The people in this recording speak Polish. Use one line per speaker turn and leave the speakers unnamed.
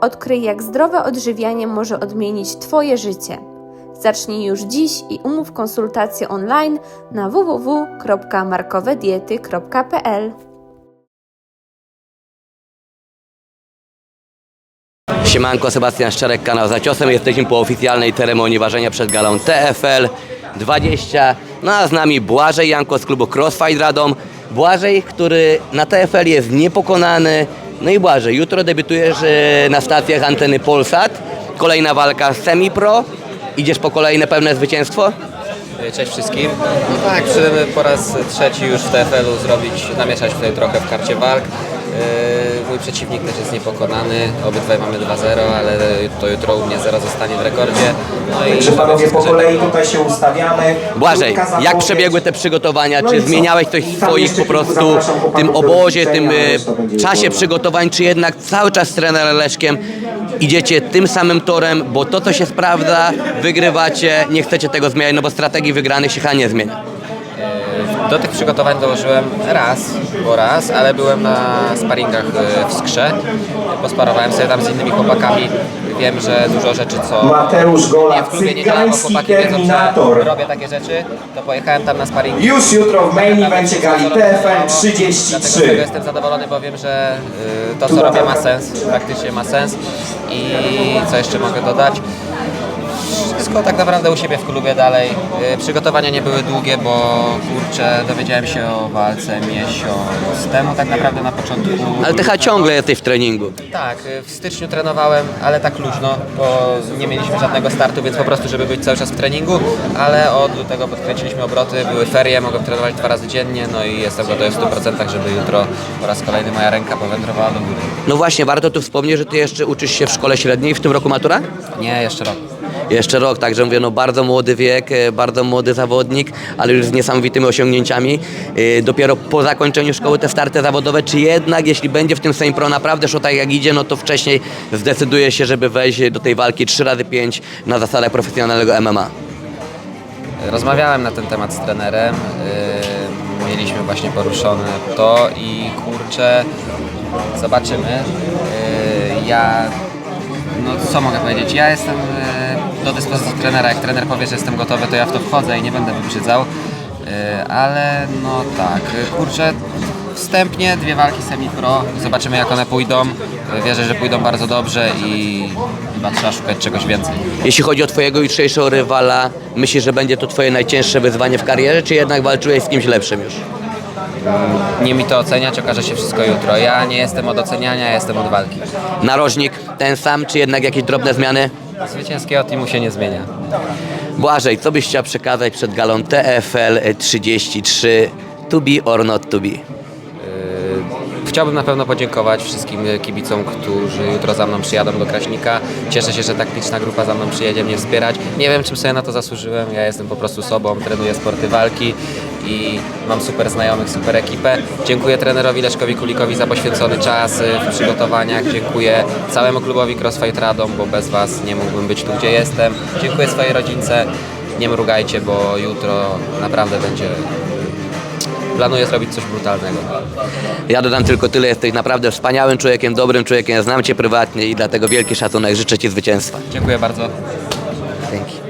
Odkryj, jak zdrowe odżywianie może odmienić Twoje życie. Zacznij już dziś i umów konsultację online na www.markowediety.pl.
Siemanko, Sebastian Szczerek, kanał za ciosem. Jesteśmy po oficjalnej ceremonii ważenia przed galą TFL 20. No a z nami Błażej Janko z klubu Crossfight Radom. Błażej, który na TFL jest niepokonany. No i Błażej, jutro debiutujesz e, na stacjach anteny Polsat. Kolejna walka semi-pro. Idziesz po kolejne pełne zwycięstwo?
Cześć wszystkim. No tak, przyszedłem po raz trzeci już w TFL-u zrobić, namieszać tutaj trochę w karcie walk. Yy, Mój przeciwnik też jest niepokonany, obydwaj mamy 2-0, ale to jutro u mnie 0 zostanie w rekordzie. No i
Także panowie po kolei tutaj się ustawiamy.
Błażej,
Krótka
jak
zapowiedź.
przebiegły te przygotowania?
No
Czy
co?
zmieniałeś coś w
tam
swoich
jeszcze
po prostu
zapraszam chłopaków
tym
do
obozie,
ćwiczenia,
tym e,
reszta będzie
czasie
jutro.
przygotowań, czy jednak cały czas z trenerem Leszkiem idziecie tym samym torem, bo to co się sprawdza, wygrywacie, nie chcecie tego zmieniać, no bo strategii wygranych się chyba nie zmienia.
Do tych przygotowań dołożyłem raz, bo raz, ale byłem na sparingach yy, w Skrze. Posparowałem sobie tam z innymi chłopakami. Wiem, że dużo rzeczy, co
Mateusz Gola,
nie w klubie nie działam, bo chłopaki wiedzą, że
Terminator.
robię takie rzeczy, to pojechałem tam na sparingi.
Już jutro w main evencie gali
zadowolony
TFN
Dlatego z tego
33.
jestem zadowolony, bo wiem, że y, to co robię ma sens, faktycznie ma sens. I co jeszcze mogę dodać? Wszystko tak naprawdę u siebie w klubie dalej. Y, Przygotowania nie były długie, bo kurczę, dowiedziałem się o walce miesiąc temu tak naprawdę na początku.
Ale ty chyba ciągle jesteś w treningu.
Tak, y, w styczniu trenowałem, ale tak luźno, bo nie mieliśmy żadnego startu, więc po prostu, żeby być cały czas w treningu, ale od lutego podkręciliśmy obroty, były ferie, mogłem trenować dwa razy dziennie, no i jestem gotowy w 100%, żeby jutro po raz kolejny moja ręka powędrowała do góry.
No właśnie, warto tu wspomnieć, że ty jeszcze uczysz się w szkole średniej, w tym roku matura?
Nie, jeszcze rok.
Jeszcze rok, także mówię, no bardzo młody wiek, e, bardzo młody zawodnik, ale już z niesamowitymi osiągnięciami. E, Dopiero po zakończeniu szkoły te starty zawodowe, czy jednak jeśli będzie w tym Sejm Pro naprawdę szło tak jak idzie, no to wcześniej zdecyduje się, żeby wejść do tej walki 3 razy 5 na zasadach profesjonalnego MMA.
Rozmawiałem na ten temat z trenerem, yy, mieliśmy właśnie poruszone to i kurczę, zobaczymy. Ja, no co mogę powiedzieć, ja jestem do dyspozycji trenera, jak trener powie, że jestem gotowy, to ja w to wchodzę i nie będę wybrzydzał. Yy, ale no tak, kurczę, wstępnie dwie walki semi-pro, zobaczymy jak one pójdą. Yy, Wierzę, że pójdą bardzo dobrze i chyba trzeba szukać czegoś więcej.
Jeśli chodzi o twojego jutrzejszego rywala, myślisz, że będzie to twoje najcięższe wyzwanie w karierze, czy jednak walczyłeś z kimś lepszym już?
Nie mi to oceniać, okaże się wszystko jutro. Ja nie jestem od oceniania, ja jestem od walki.
Narożnik ten sam, czy jednak jakieś drobne zmiany?
Zwycięskiego teamu się nie zmienia.
Błażej, co byś chciał przekazać przed galą TFL 33 to be or not to be?
Chciałbym na pewno podziękować wszystkim kibicom, którzy jutro za mną przyjadą do Kraśnika. Cieszę się, że tak liczna grupa za mną przyjedzie mnie wspierać. Nie wiem, czym sobie na to zasłużyłem. Ja jestem po prostu sobą, trenuję sporty walki i mam super znajomych, super ekipę. Dziękuję trenerowi Leszkowi Kulikowi za poświęcony czas y, w przygotowaniach. Dziękuję całemu klubowi Crossfight Radom, bo bez Was nie mógłbym być tu, gdzie jestem. Dziękuję swojej rodzince. Nie mrugajcie, bo jutro naprawdę będzie... Planuję zrobić coś brutalnego.
Ja dodam tylko tyle, jesteś naprawdę wspaniałym człowiekiem, dobrym człowiekiem, znam Cię prywatnie i dlatego wielki szacunek, życzę Ci zwycięstwa.
Dziękuję bardzo.
Dzięki.